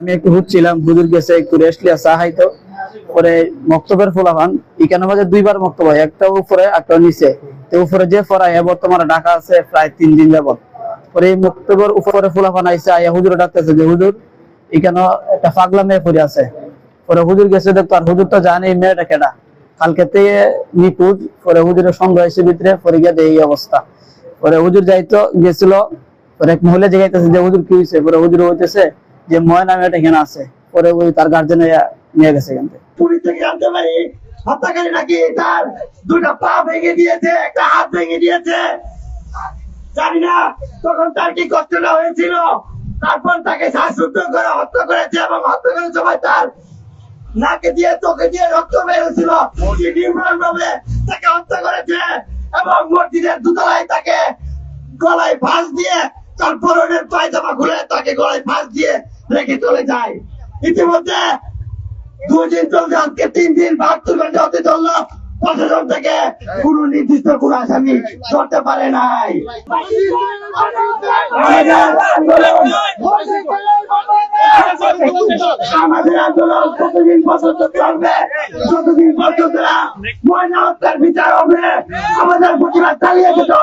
আমি একটু হুচ্ছিলাম হুজুর গেছে, একটু রেস্ট লিয়া চা খাইতো। পরে মক্তবের ফোলাফান, এখানে মাঝে দুইবার মক্তব হয়, একটা উপরে, একটা নিচে। তো উপরে যে ফরাই বর্তমানে ঢাকা আছে প্রায় তিন দিন যাবত পরে এই মক্তবের উপরে ফোলাফান আইসে আইয়া হুজুর ডাকতেছে যে, হুজুর, এখানে একটা পাগলা মেয়ে পড়ে আছে। পরে হুজুর গেছে, দেখতো আর হুজুর তো জানে এই মেয়েটা কেডা। কালকে থেকে নিখোঁজ, পরে হুজুরের সঙ্গ হয়েছে ভিতরে, পরে গিয়ে এই অবস্থা। পরে হুজুর যাইতো, গেছিল, পরে এক মহিলা জিগাইতেছে যে, হুজুর, কি হয়েছে পরে হুজুর হইতেছে যে ময়না মেয়েটা এখানে আছে, পরে ওই তার গার্জেন নিয়ে গেছে এখান থেকে। পুলিশ থেকে পারি। হত্যাকারী নাকি তার দুটা পা ভেঙে দিয়েছে, একটা হাত ভেঙে দিয়েছে। জানি না তখন তার কি কষ্টটা হয়েছিল। তারপর তাকে শ্বাসরুদ্ধ করে হত্যা করেছে এবং হত্যা করার সময় তার নাকে দিয়ে দিয়ে রক্ত বেরোছিল ভাবে তাকে হত্যা করেছে এবং মসজিদের দুতলায় তাকে গলায় ফাঁস দিয়ে তার পরনের পায়জামা খুলে তাকে গলায় রেখে চলে যায়। ইতিমধ্যে দুই দিন চলছে আজকে, তিন দিন বাহাত্তর ঘণ্টা হতে চলল। প্রশাসন থেকে কোন নির্দিষ্ট কোন আসামি ধরতে পারে নাই। আমাদের আন্দোলন কতদিন পর্যন্ত চলবে? যতদিন পর্যন্ত ময়না হত্যার বিচার হবে, আমাদের প্রতিবাদ চালিয়ে যেতে